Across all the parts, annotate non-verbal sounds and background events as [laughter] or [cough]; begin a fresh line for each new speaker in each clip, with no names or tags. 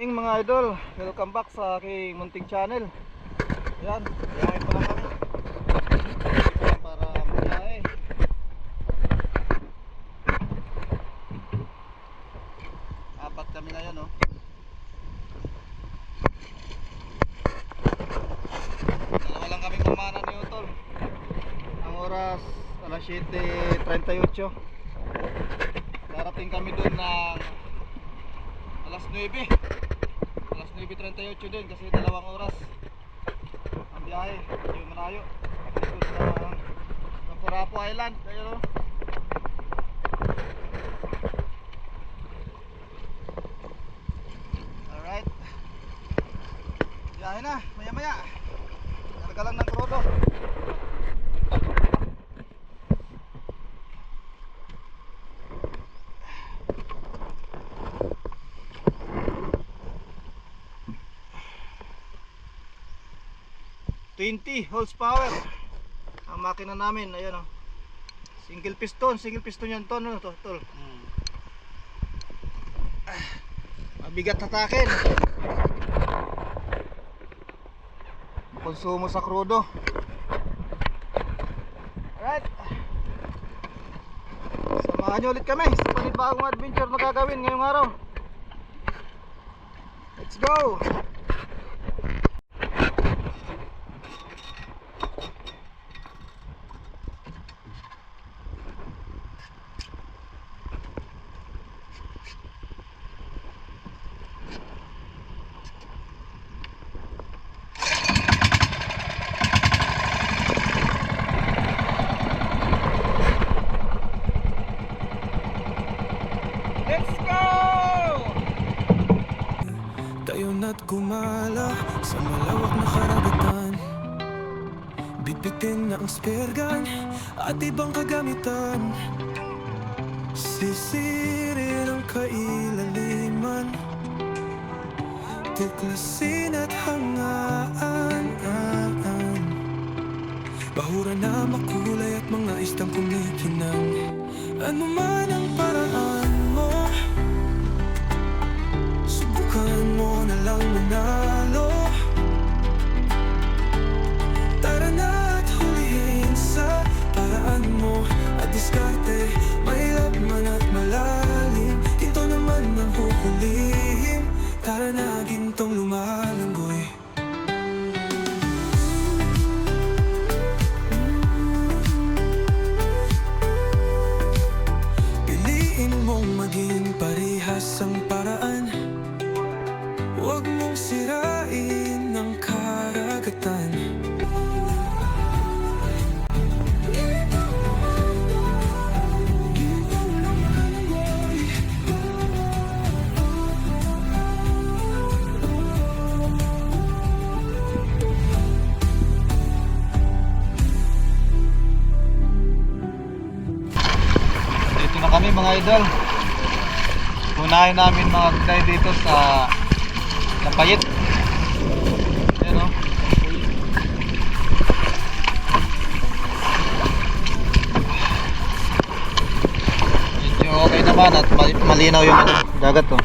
Yung mga idol, welcome back sa aking munting channel. Yan, biyahe pa lang kami. Para magbiyahe. Apat kami ngayon, no? Dalawa lang kami mamana ni Utol. Ang oras, alas 7.38. Darating kami doon ng alas 9 alas 9.38 din kasi dalawang oras. Ang biyahe yung malayo. Dito sa Napurapo Island ayun o alright. Biyahe na maya maya karga lang ng krodo Twenty horsepower. Ang makina namin ayun o single piston single piston yan ton ano to tol? Ah, mabigat hatakin konsumo sa krudo. Alright. Samahan nyo ulit kami sa panibagong adventure na gagawin ngayong araw. Let's go let's go
Tayo na't gumala sa malawak na karagatan. Bitbitin na ang spear gun at ibang kagamitan. Sisirin ang kailaliman. Tuklasin at hangaan Bahura na makulay at mga istang kumikinang. Ano man ang paraan mo na lang manalo. Tara na at hulihin sa paraan mo. At diskarte,
kami mga idol. Unahin namin mga gulay dito sa Lapayit. Ayan o. Medyo okay naman at mal- malinaw yung ano, dagat to.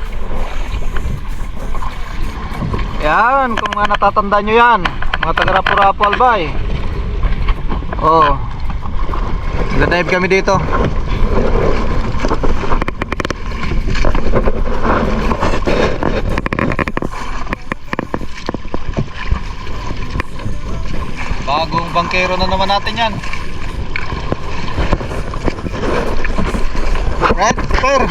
Yan, kung mga natatanda nyo yan, mga taga-Rapu-Rapu Albay. Oo. Oh. Nag-dive kami dito. Bangkero na naman natin yan. Red, prepare.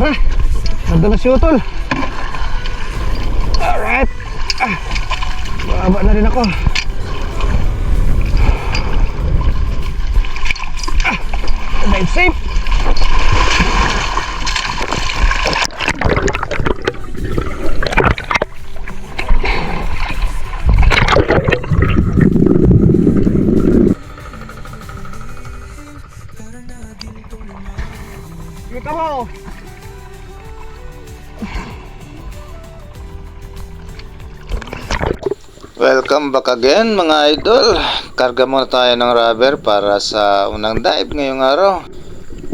Ah, nandun na si Utol. Alright. Ah, bababa na rin ako.
Welcome back again mga idol. Karga muna tayo ng rubber para sa unang dive ngayong araw.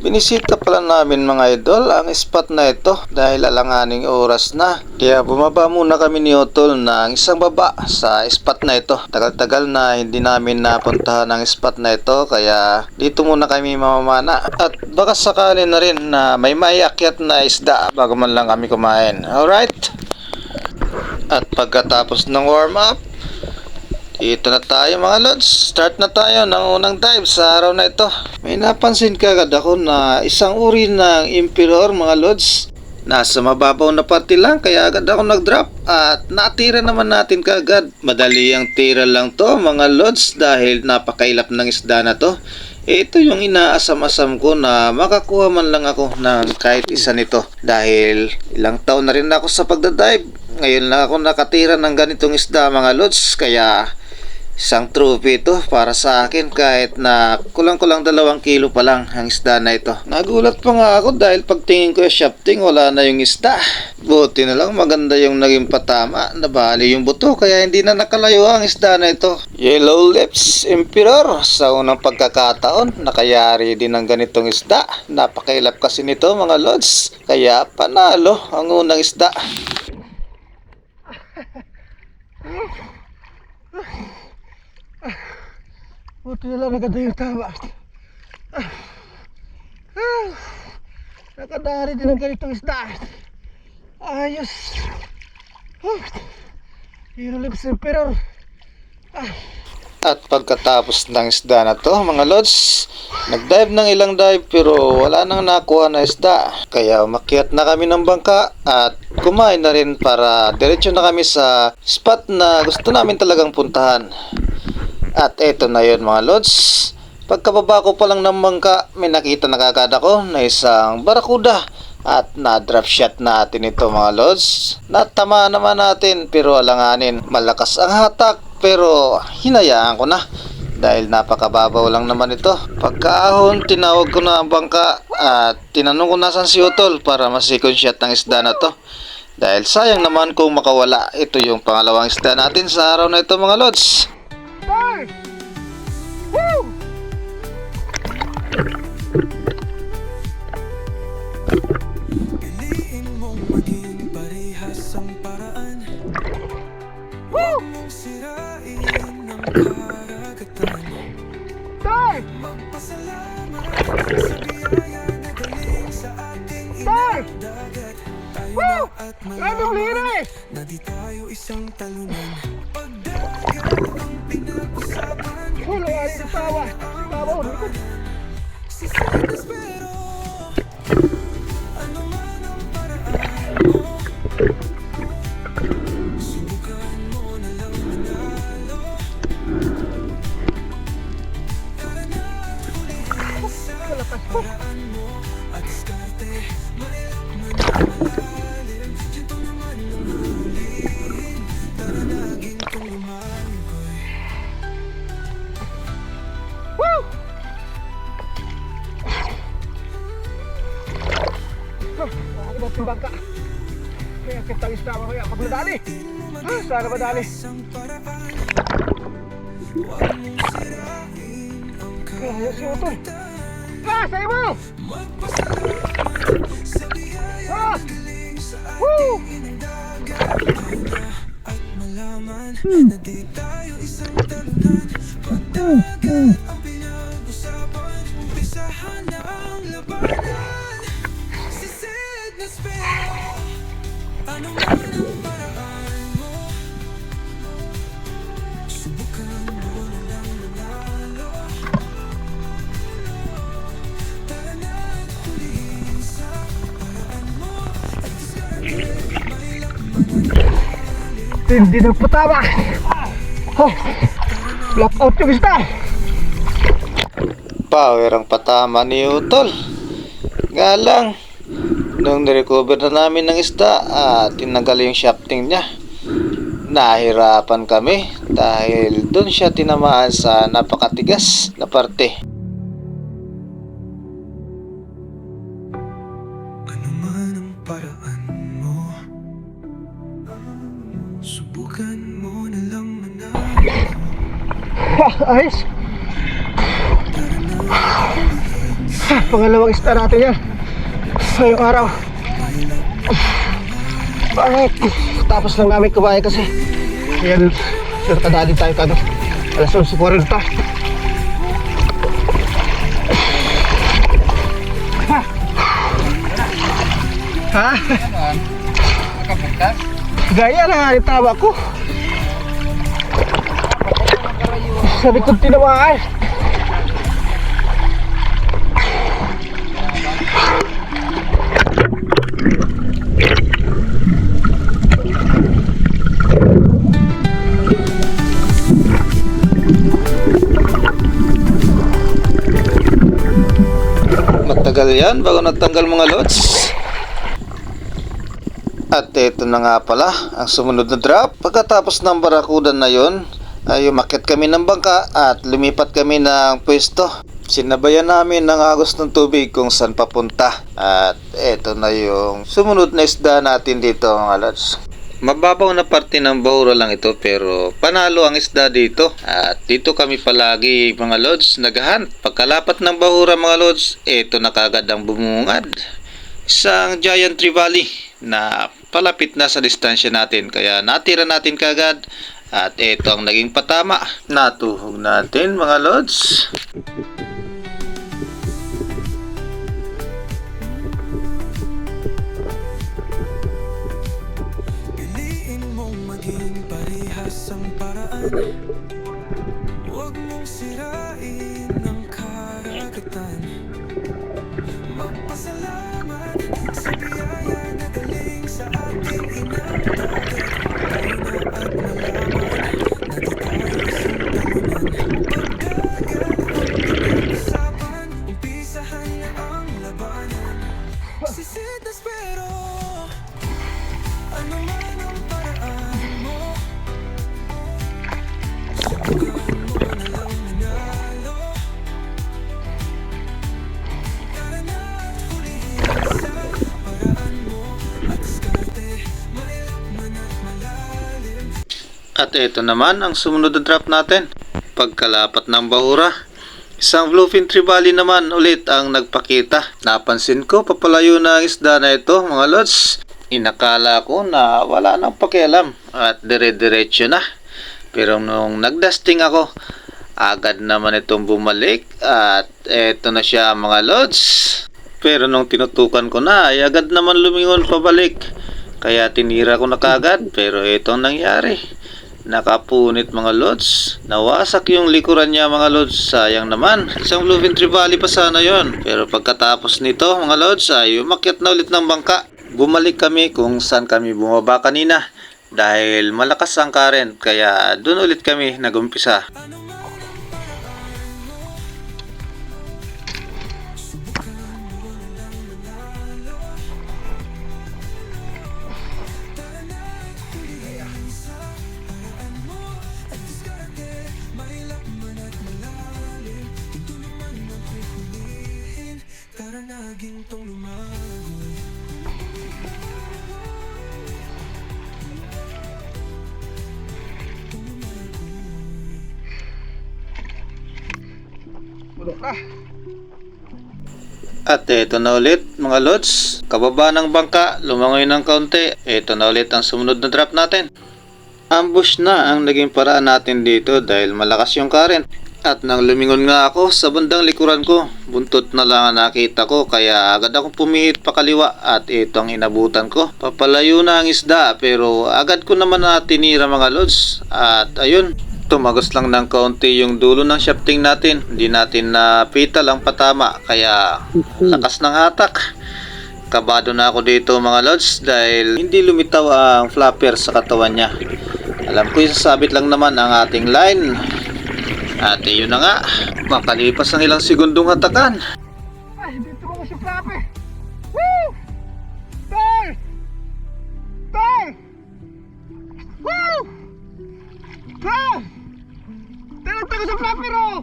Binisita pala namin mga idol ang spot na ito dahil alanganing oras na. Kaya bumaba muna kami ni Otol ng isang baba sa spot na ito. Tagal-tagal na hindi namin napuntahan ang spot na ito kaya dito muna kami mamamana. At baka sakali na rin na may maiakyat na isda bago man lang kami kumain. Alright? At pagkatapos ng warm up, dito na tayo mga lods. Start na tayo ng unang dive sa araw na ito. May napansin kagad ako na isang uri ng Emperor mga lods. Nasa mababaw na party lang kaya agad ako nag-drop at natira naman natin kagad. Madali ang tira lang to mga lods dahil napakailap ng isda na to. Ito yung inaasam-asam ko na makakuha man lang ako ng kahit isa nito dahil ilang taon na rin ako sa pagdadive. Ngayon lang ako nakatira ng ganitong isda mga lods kaya Isang trophy ito para sa akin kahit na kulang-kulang dalawang kilo pa lang ang isda na ito. Nagulat pa nga ako dahil pagtingin ko yung shafting wala na yung isda. Buti na lang maganda yung naging patama. Nabali yung buto kaya hindi na nakalayo ang isda na ito. Yellow Lips Emperor sa unang pagkakataon nakayari din ng ganitong isda. Napakailap kasi nito mga lods. Kaya panalo ang unang isda. [laughs] Buti na lang naganda yung tama. Ah. Ah. Nakadari din ang ganitong isda. Ayos. Ah. Hero lips emperor. Ah. At pagkatapos ng isda na to mga lods, nag-dive ng ilang dive pero wala nang nakuha na isda. Kaya umakyat na kami ng bangka at kumain na rin para diretso na kami sa spot na gusto namin talagang puntahan. At eto na yun mga lods. Pagkababa ko pa lang ng bangka, may nakita na kagad ako na isang barakuda. At na-drop shot natin ito mga lods. Natama naman natin pero alanganin. Malakas ang hatak pero hinayaan ko na. Dahil napakababaw lang naman ito. Pagkaahon, tinawag ko na ang bangka at tinanong ko nasan si Utol para ma-second shot ng isda na to. Dahil sayang naman kung makawala. Ito yung pangalawang isda natin sa araw na ito mga lods.
Ating inang dagat Tayo isang talunan Pagdagat ang pinag-usapan ang labanan Si Santos pero
Ah, Tindi ng patama. Oh, blackout yung isda.
Power ang patama ni Utol. Nga lang, nung nirecover na namin ng isda at tinanggal yung shafting niya, nahirapan kami dahil doon siya tinamaan sa napakatigas na parte.
Subukan mo na lang manalo
Ayos. Ah, Pangalawang isda natin yan. Ngayong araw. Bakit? Tapos lang namin kumain kasi. Yan, nagkadali tayo kano. Alas 11.40. Ha?
Nakapunta?
Gaya na nga yung tawa ko. Sa likod tinamaan.
Matagal yan bago natanggal mga lods. At ito na nga pala, ang sumunod na drop. Pagkatapos ng barakuda na yon, ay umakyat kami ng bangka at lumipat kami ng pwesto. Sinabayan namin ng agos ng tubig kung saan papunta. At ito na yung sumunod na isda natin dito mga lods. Mababaw na parte ng bahura lang ito pero panalo ang isda dito. At dito kami palagi mga lods naghahunt. Pagkalapat ng bahura mga lods, ito na kagad ang bumungad. Isang giant trevally na palapit na sa distansya natin kaya natira natin kagad at ito ang naging patama. Natuhog natin mga lods.
At
ito naman ang sumunod na drop natin. Pagkalapat ng bahura. Isang bluefin trevally naman ulit ang nagpakita. Napansin ko papalayo na ang isda na ito mga lods. Inakala ko na wala nang pakialam at dire-diretso na. Pero nung nagdusting ako, agad naman itong bumalik at eto na siya mga lods. Pero nung tinutukan ko na ay agad naman lumingon pabalik. Kaya tinira ko na kagad pero ito ang nangyari. Nakapunit mga lods. Nawasak yung likuran niya mga lods. Sayang naman. Isang bluefin trevally pa sana yon. Pero pagkatapos nito mga lods ay umakyat na ulit ng bangka. Bumalik kami kung saan kami bumaba kanina. Dahil malakas ang current kaya doon ulit kami nagumpisa.
Na
ulit mga lods, kababa ng bangka, lumangoy ng kaunti, eto na ulit ang sumunod na drop natin. Ambush na ang naging paraan natin dito dahil malakas yung current. At nang lumingon nga ako sa bandang likuran ko, buntot na lang ang nakita ko kaya agad akong pumihit pa kaliwa at ito ang inabutan ko. Papalayo na ang isda pero agad ko naman na tinira mga lods at ayun, tumagos lang ng kaunti yung dulo ng shafting natin. Hindi natin na pita lang patama kaya lakas ng hatak. Kabado na ako dito mga lods dahil hindi lumitaw ang flapper sa katawan niya. Alam ko isasabit lang naman ang ating line. At yun na nga, makalipas ang ilang segundong hatakan.
Ay, dito mo si Flappy. Woo! Tol! Tol! Woo! Tol! Napunta ko sa flopper oh!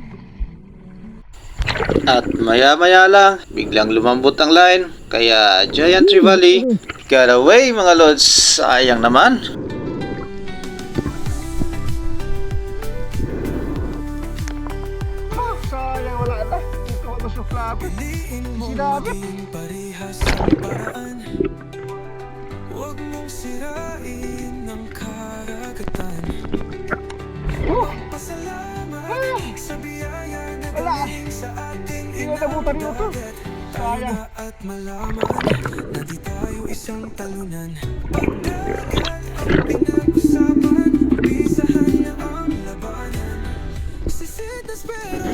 At maya maya lang, biglang lumambot ang line. Kaya Giant Trevally, got away mga lods. Sayang naman.
Oh,
sayang wala ata. Dito
ko
ito sa flopper.
Sinabit. Na nabutan yun to. Sayang.
at malaman na di tayo isang talunan Pagdagat ang pinag-usapan Pisahan na ang labanan na spero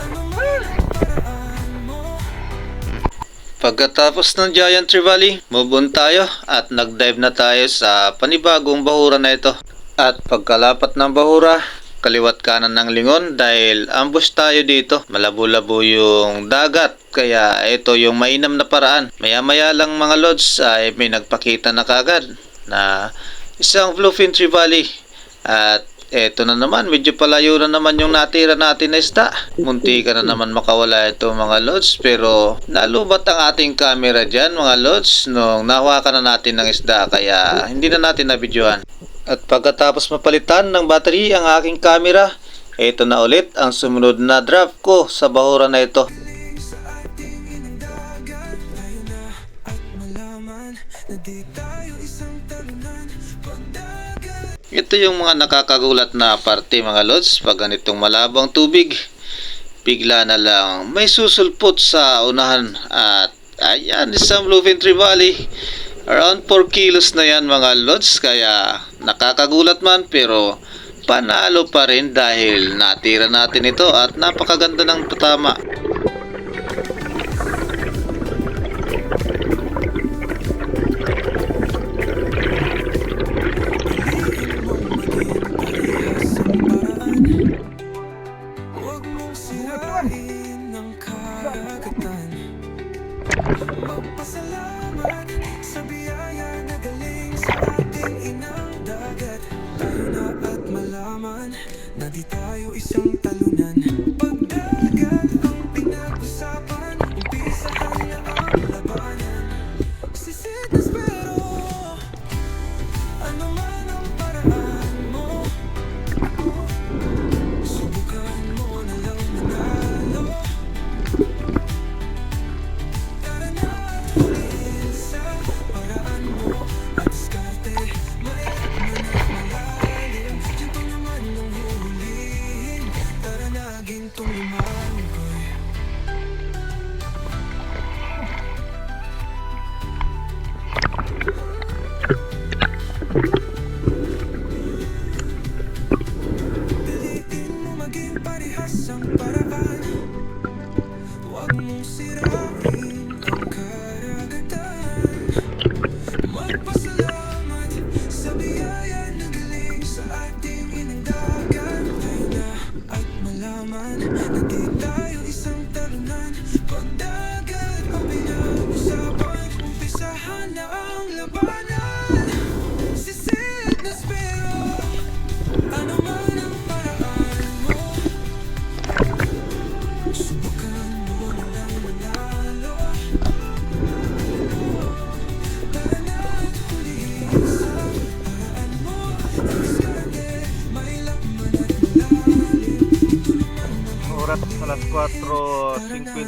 Ano man ang paraan mo
Pagkatapos ng Giant Tree Valley, move on tayo at nag-dive na tayo sa panibagong bahura na ito. At pagkalapat ng bahura, kaliwat kanan ng lingon dahil ambush tayo dito. Malabo-labo yung dagat. Kaya ito yung mainam na paraan. Maya-maya lang mga lods ay may nagpakita na kagad na isang bluefin Tree Valley. At eto na naman, medyo palayo na naman yung natira natin na isda. Munti ka na naman makawala ito mga lods. Pero nalubat ang ating camera dyan mga lods nung nahawakan na natin ng isda. Kaya hindi na natin nabidyohan. At pagkatapos mapalitan ng battery ang aking camera, ito na ulit ang sumunod na draft ko sa bahura na ito. Ito yung mga nakakagulat na parte mga lods pag ganitong malabang tubig. Bigla na lang may susulpot sa unahan at ayan isang bluefin tree valley. Around 4 kilos na yan mga lods kaya nakakagulat man pero panalo pa rin dahil natira natin ito at napakaganda ng patama.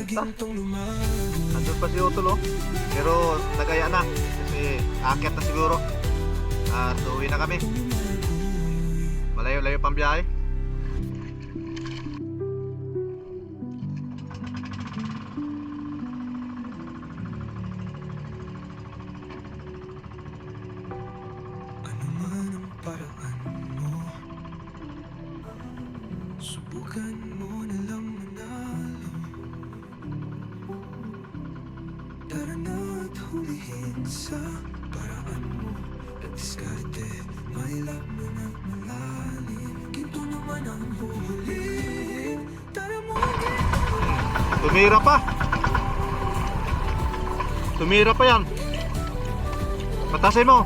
4.50.
na, gintong lumago
Nandun pa si Utol oh. Pero nagaya na. Kasi akit na siguro. At uwi na kami. Malayo-layo pang biyahe. Tumira pa yan. Patasin mo.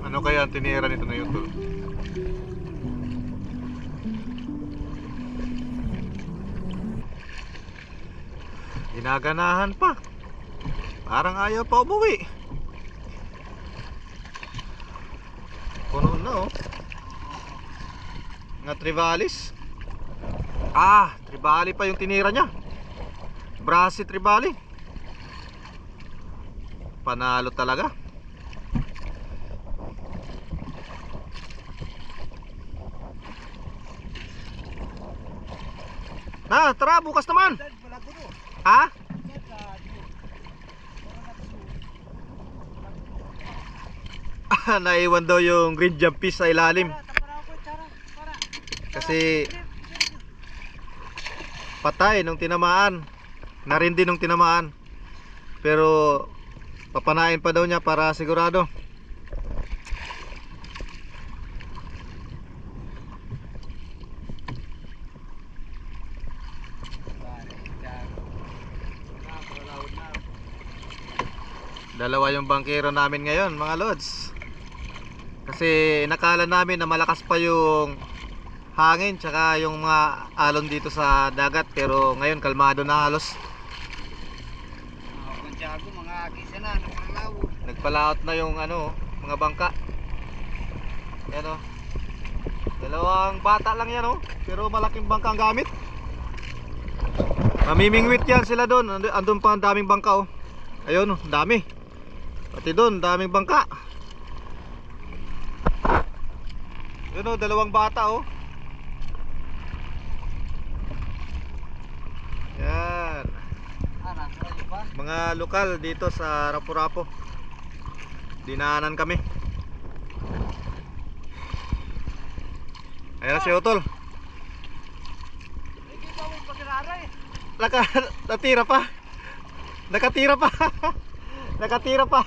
Ano kaya ang tinira nito na Utol? Ginaganahan pa. Parang ayaw pa umuwi. Oh. Nga Trivalis. Ah, Tribali pa yung tinira niya. Brasi Tribali. Panalo talaga. Na, tara, bukas naman. Ha? Naiwan daw yung green jump sa ilalim. Kasi patay nung tinamaan. Narindi nung tinamaan. Pero papanain pa daw niya para sigurado. Dalawa yung bangkero namin ngayon mga lods Kasi nakala namin na malakas pa yung hangin Tsaka yung mga alon dito sa dagat Pero ngayon kalmado na halos.
Santiago, mga kisa na, nakaralaw.
Nagpalaot na yung ano, mga bangka. Yan o Dalawang bata lang yan o Pero malaking bangka ang gamit. Mamimingwit yan sila doon. Andun pa ang daming bangka o Ayun o, dami. Pati doon, daming bangka Yun o, dalawang bata o Yan.
Nasa ba?
mga lokal dito sa Rapu-Rapu. Dinaanan kami. Ayan na si Utol
Hindi pa mo pagkiraray.
Naka, [laughs] natira pa. Nakatira pa. [laughs] Nakatira pa.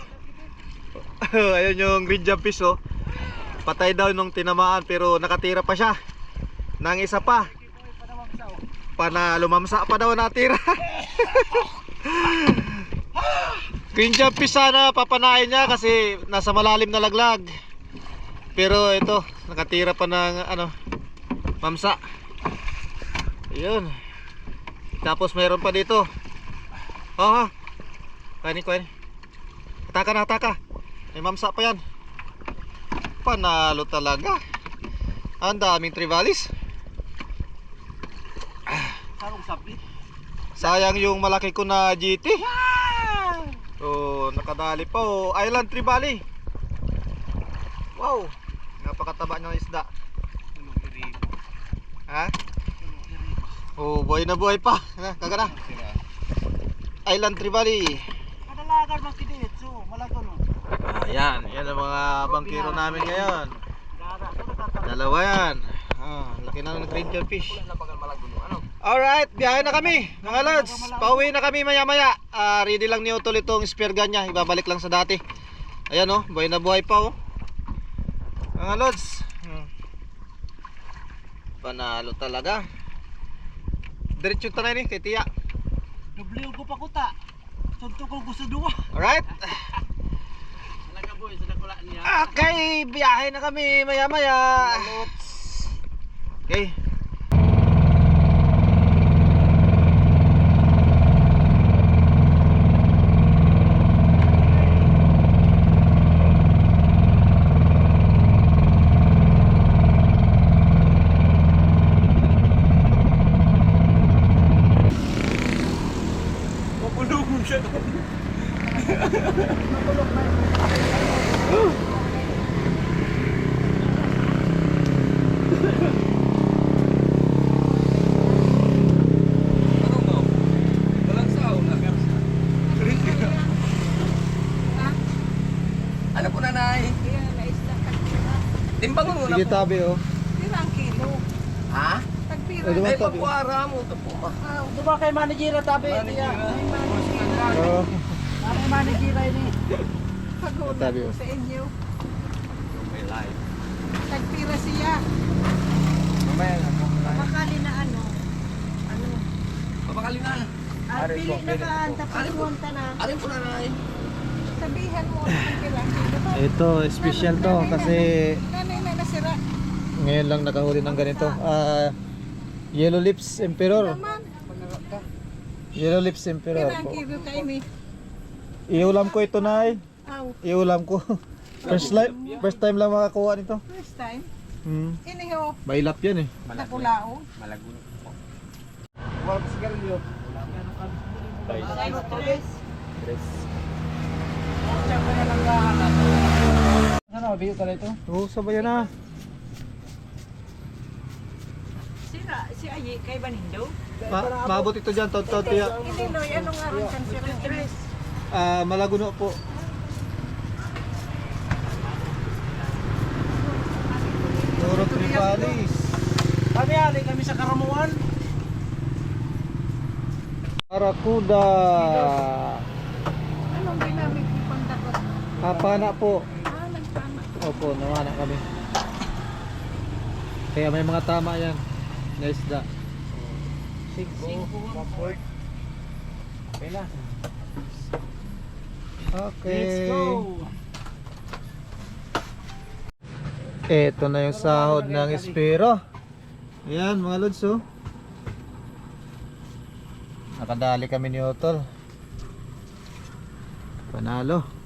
[laughs] Ayun yung green jump fish oh patay daw nung tinamaan pero nakatira pa siya. Nang isa pa. Pana lumamsa pa daw natira. [laughs] Green jump fish sana papanain niya kasi nasa malalim na laglag. Pero ito nakatira pa ng ano mamsa. Ayun. Tapos mayroon pa dito. Oh ha kani kani ataka na ataka. May mamsa pa yan panalo talaga ang daming trivalis
Sarong sapi.
Sayang yung malaki ko na GT. Oh, nakadali pa oh. Island Tribali. Wow. Napakataba ng isda. Ha? Oh, buhay na buhay pa. Na, kaga na. Island Tribali.
Kadalagan mang kiditso, malago no.
Ayan, yan ang mga bangkero namin ngayon. Dalawa yan. Ah, laki na ng green fish.
Wala bagal malago no. Ano?
Alright, biyahe na kami mga lods. Pauwi na kami maya maya. Ah, ready lang ni Utol itong spear gun niya. Ibabalik lang sa dati. Ayan oh, buhay na buhay pa oh. Mga lods. Hmm. Panalo talaga. Diretso tanay ni kay Tia.
Nubliw ko pa kuta. Sunto ko gusto duwa.
Alright.
Talaga boy, sa nakula niya.
Okay, biyahe na kami maya maya. Okay. Sige
po.
tabi oh.
Pirang kilo.
Ha?
Tagpira.
Pwede
Ay,
tabi.
pagkuara mo. Ito po.
Ah, Diba kay manager tabi? Tiya. May manager.
Oh,
May manager ini.
Tabi, oh.
sa inyo.
May live.
Tagpira siya. Makali na ano. Ano?
Papakali na.
Ah, pili na ka. Tapos punta na.
Alin po nanay?
Sabihan mo ang kilo.
ito special to kasi
na.
Ngayon lang nakahuli ng ganito. Ah, Yellow Lips Emperor. Yellow lips emperor? Iulam ko ito na
Aw,
Iulam ko. First, li- first time lang makakuha nito.
first time.
Hmm.
Iniho,
Mailap yan eh.
nakulao.
Malago na po.
Wala pa sigarilyo.
Ano tres?
Mabiyo ka ito? Oo, sabay na.
Sira, si Ayi kay Banindo.
Ma maabot ito dyan, taon-taon tiya.
Iniloy, anong aron kan sira tres?
Ah, malaguno po. Turo Tripalis.
Kami ali kami sa Karamuan.
Arakuda.
Anong ginamit ni Pandakot?
Kapana po.
Ah, nagtama.
Opo, nawana kami. Kaya may mga tama yan. Na isda.
Pila.
Okay.
Let's go.
Ito na yung sahod ng espero. Ayan mga lods oh. Nakadali kami ni Otol. Panalo.